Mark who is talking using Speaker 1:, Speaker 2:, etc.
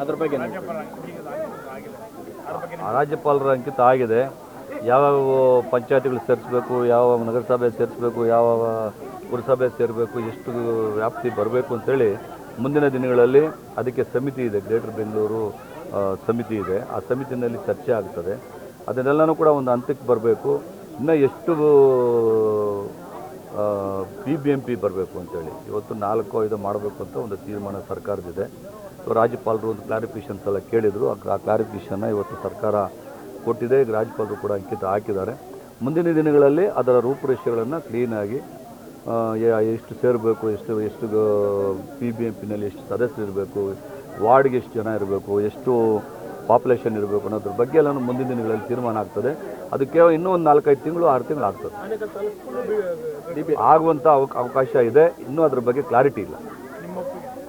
Speaker 1: ಅದ್ರ ಬಗ್ಗೆ
Speaker 2: ರಾಜ್ಯಪಾಲರ ಅಂಕಿತ ಆಗಿದೆ. ಯಾವ್ಯಾವ ಪಂಚಾಯತಿಗಳು ಸೇರಿಸಬೇಕು ಯಾವ ನಗರಸಭೆ ಸೇರಿಸ್ಬೇಕು ಯಾವ ಪುರಸಭೆ ಸೇರಬೇಕು ಎಷ್ಟು ವ್ಯಾಪ್ತಿ ಬರಬೇಕು ಅಂತೇಳಿ ಮುಂದಿನ ದಿನಗಳಲ್ಲಿ ಅದಕ್ಕೆ ಸಮಿತಿ ಇದೆ. ಗ್ರೇಟರ್ ಬೆಂಗಳೂರು ಸಮಿತಿ ಇದೆ. ಆ ಸಮಿತಿನಲ್ಲಿ ಚರ್ಚೆ ಆಗ್ತದೆ. ಅದನ್ನೆಲ್ಲನೂ ಕೂಡ ಒಂದು ಹಂತಕ್ಕೆ ಬರಬೇಕು. ಇನ್ನೂ ಎಷ್ಟು ಪಿ ಬಿ ಎಂ ಪಿ ಬರಬೇಕು ಅಂತೇಳಿ. ಇವತ್ತು ನಾಲ್ಕು ಐದು ಮಾಡಬೇಕು ಅಂತ ಒಂದು ತೀರ್ಮಾನ ಸರ್ಕಾರದಿದೆ ಸೊ ರಾಜ್ಯಪಾಲರು ಒಂದು ಕ್ಲಾರಿಫಿಕೇಷನ್ಸ್ ಎಲ್ಲ ಕೇಳಿದರು. ಆ ಕ್ಲಾರಿಫಿಕೇಷನ್ನ ಇವತ್ತು ಸರ್ಕಾರ ಕೊಟ್ಟಿದೆ. ಈಗ ರಾಜ್ಯಪಾಲರು ಕೂಡ ಅಂಕಿತ ಹಾಕಿದ್ದಾರೆ. ಮುಂದಿನ ದಿನಗಳಲ್ಲಿ ಅದರ ರೂಪುರೇಷೆಗಳನ್ನು ಕ್ಲೀನಾಗಿ ಎಷ್ಟು ಸೇರಬೇಕು, ಎಷ್ಟು ಎಷ್ಟು ಪಿ ಬಿ ಎಂ ಪಿನಲ್ಲಿ ಎಷ್ಟು ಸದಸ್ಯರು ಇರಬೇಕು ವಾರ್ಡ್ಗೆ ಎಷ್ಟು ಜನ ಇರಬೇಕು, ಎಷ್ಟು ಪಾಪ್ಯುಲೇಷನ್ ಇರಬೇಕು ಅನ್ನೋದ್ರ ಬಗ್ಗೆ ಎಲ್ಲ ಮುಂದಿನ ದಿನಗಳಲ್ಲಿ ತೀರ್ಮಾನ ಆಗ್ತದೆ. ಅದಕ್ಕೆ ಇನ್ನೂ ಒಂದು ನಾಲ್ಕೈದು ತಿಂಗಳು ಆರು ತಿಂಗಳು ಆಗ್ತದೆ. ಆಗುವಂಥ ಅವಕಾಶ ಇದೆ. ಇನ್ನೂ ಅದ್ರ ಬಗ್ಗೆ ಕ್ಲಾರಿಟಿ ಇಲ್ಲ.